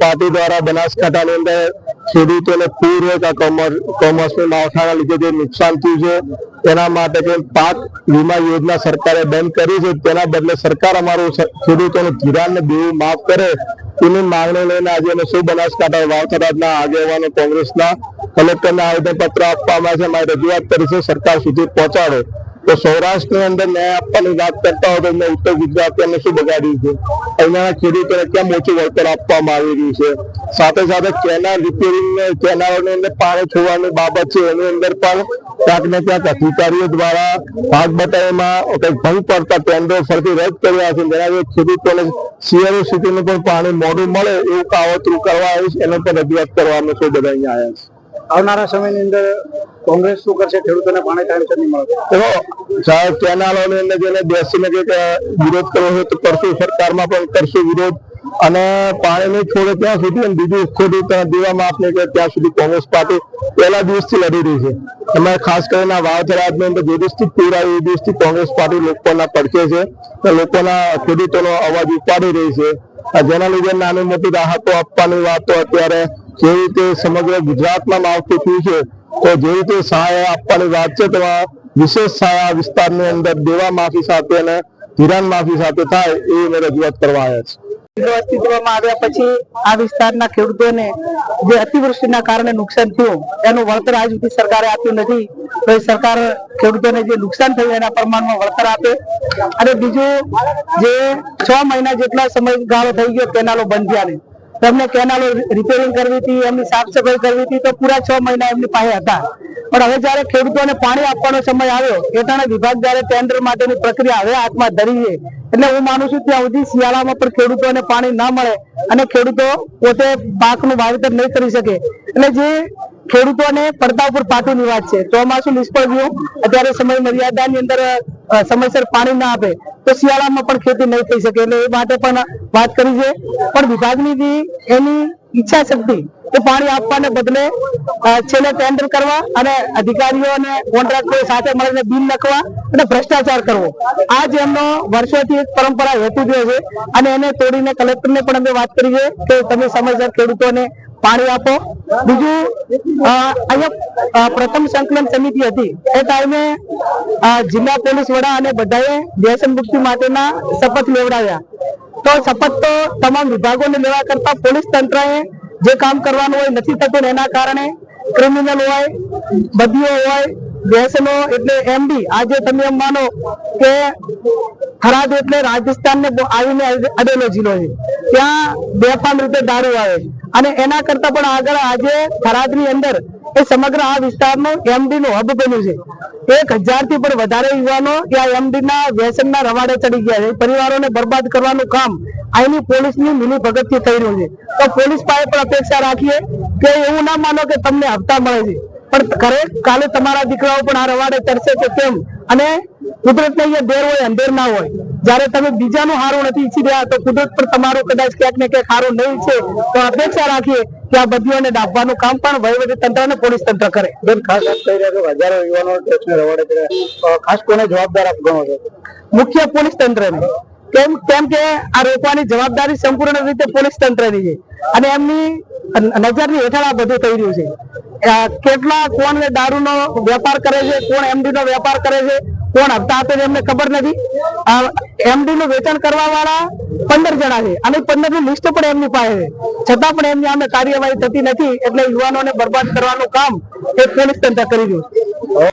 Party દ્વારા બનાસકાંઠાની અંદર ખેડૂતોને પૂર હોય કે માવઠાના લીધે જે નુકસાન થયું છે, તેના માટે જે પાક વીમા યોજના સરકારે બંધ કરી છે, તેના બદલે સરકાર અમારું ખેડૂતોનું ધિરાણ ને દેવું માફ કરે તેની માંગણી લઈને આજે અમે શું બનાસકાંઠા વાવથરાજના આગેવાનો, કોંગ્રેસના કલેક્ટરને આવેદન પત્ર આપવામાં છે, અમારી રજૂઆત કરી છે, સરકાર સુધી પહોંચાડો. તો સૌરાષ્ટ્રની અંદર ન્યાય આપવાની વાત કરતા હોય તો એમને ઉત્તર ગુજરાત એમને શું બગાડ્યું છે? અહીંના ખેડૂતોને કેમ ઓછું વળતર આપવામાં આવી રહ્યું છે? સાથે સાથે કેનાલ રિપેરિંગ કેનાલોની અંદર પાણી છોડવાની બાબત છે, એની અંદર પણ ક્યાંક ને ક્યાંક અધિકારીઓ દ્વારા ભાગ બતાવીમાં કંઈક ભંગ પડતા ટેન્ડરો ફરતી રદ કર્યા છે. જેના ખેડૂતોને સીઆરઓ સિટીનું પણ પાણી મોડું મળે એવું કાવતરું કરવા આવ્યું છે એનો પણ રજૂઆત કરવા અમે શું બધા અહીંયા આવ્યા છે. આવનારા સમયની અંદર કોંગ્રેસ શું કરશે, ખેડૂતોને પાણી ટાઈમસર નહીં મળે. તો સાહેબ, કેનાલોની અંદર જેને બેસીને કંઈક વિરોધ કરવો હોય તો કરશું, સરકારમાં પણ કરશું વિરોધ. અને પાણી નહીં છોડે ત્યાં સુધી બીજું ખેડૂત દીવા માફ નહીં કરે, ત્યાં સુધી કોંગ્રેસ પાર્ટી પહેલા દિવસથી લડી રહી છે. અમે ખાસ કરીને આ વાવથરાજની અંદર જે દિવસથી આવ્યું, એ દિવસથી કોંગ્રેસ પાર્ટી લોકોના પડખે છે લોકોના ખેડૂતોનો અવાજ ઉપાડી રહી છે. જેના લીધે નાની મોટી રાહતો આપવાની વાતો અત્યારે જે રીતે સમગ્ર ગુજરાતમાં માવઠું થયું છે, તો જે રીતે સહાય આપવાની વાત છે તેમાં વિશેષ સહાય વિસ્તારની અંદર દેવા માફી સાથે અને ધિરાણ માફી સાથે થાય એ અમે રજૂઆત કરવા આવ્યા છે કેનાલો બંધ થયા ને તેમને કેનાલો રિપેરિંગ કરવી હતી, એમની સાફ સફાઈ કરવી હતી, તો પૂરા છ મહિના એમની પાસે હતા. પણ હવે જયારે ખેડૂતોને પાણી આપવાનો સમય આવ્યો, એ વિભાગ જયારે ટેન્ડર માટેની પ્રક્રિયા હવે હાથમાં ધરી એટલે હું માનું છું ત્યાં સુધી શિયાળામાં પણ ખેડૂતોને પાણી ના મળે અને ખેડૂતો પોતે પાકનું વાવેતર નહીં કરી શકે. એટલે જે ખેડૂતોને પડતા ઉપર પાટુની વાત છે, ચોમાસું નિષ્ફળ ગયું, અત્યારે સમય મર્યાદાની અંદર સમયસર પાણી ના આપે, તો શિયાળામાં પણ ખેતી નહીં થઈ શકે. એટલે એ માટે પણ વાત કરી છે. પણ વિભાગની એની ઈચ્છા શક્તિ એ પાણી આપવાને બદલે છેલ્લે ટેન્ડર કરવા અને અધિકારીઓ અને કોન્ટ્રાક્ટરો સાથે મળીને બિલ લખવા અને ભ્રષ્ટાચાર કરવો. આ જ એમનો વર્ષોથી એક પરંપરા રહેતી જે છે. અને એને તોડીને કલેક્ટરને પણ અમે વાત કરી કે તમે સમયસર ખેડૂતોને પાણી આપો. બીજું અહીંયા પ્રથમ સંકલન સમિતિ હતી. એ ટાઈમે જિલ્લા પોલીસ વડા અને બધાએ વ્યસન મુક્તિ માટેના શપથ લેવડાવ્યા. તો શપથ તો તમામ વિભાગોને લેવા કરતા પોલીસ તંત્રએ જે કામ કરવાનું હોય, નથી થતું એના કારણે ક્રિમિનલ હોય બદીઓ હોય બેસનો એટલે એમડી આજે તમે એમ માનો કે થરાદ એટલે રાજસ્થાન ને આવીને અડેલો જિલ્લો છે. ત્યાં બેફામ રીતે દારૂ આવે અને એના કરતા પણ આગળ આજે થરાદની અંદર એ સમગ્ર આ વિસ્તારનો એમડી નું હબ બન્યું છે. એક હજારથી પણ વધારે યુવાનો આ એમડી ના વ્યસન ના રવાડે ચડી ગયા છે. પરિવારોને બરબાદ કરવાનું કામ અહીંની પોલીસની મિલી ભગતથી થઈ રહ્યું છે. તો પોલીસ પાસે પણ અપેક્ષા રાખીએ કે એવું ના માનો કે તમને હપ્તા મળે છે. પણ ઘરે કાલે તમારા દીકરાઓ પણ આ રવાડે ચડશે કે કેમ? અને કુદરત ને અહીંયા દેર હોય, અંધેર ના હોય. જયારે તમે બીજાનું હારું નથી ઈચ્છી રહ્યા તો કુદરત પર તમારું કદાચ ક્યાંક ને ક્યાંક હારું નહીં છે. તો અપેક્ષા રાખીએ કે આ બધીઓને ડાબવાનું કામ પણ વહીવટી તંત્ર અને પોલીસ તંત્ર કરે. બેન ખાસ વાત કરી રહ્યા છો હજારો યુવાનો ટેક્સને રવાડે ખાસ કોને જવાબદાર આપ ગણો છો? મુખ્ય પોલીસ તંત્રને. કેમ કેમ કે આ રોકવાની જવાબદારી સંપૂર્ણ રીતે પોલીસ તંત્રની છે. અને એમની નજરની હેઠળ આ બધું થઈ રહ્યું છે. કેટલા કોણ દારૂનો વેપાર કરે છે કોણ એમડી નો વેપાર કરે છે કોણ હપ્તા આપે છે એમને ખબર નથી. એમડી નું વેચાણ કરવા વાળા પંદર જણા છે. અને પંદરનું લિસ્ટ પણ એમની પાસે છે. છતાં પણ એમની આમે કાર્યવાહી થતી નથી. એટલે યુવાનોને બરબાદ કરવાનું કામ એ પોલીસ તંત્ર કરી રહ્યું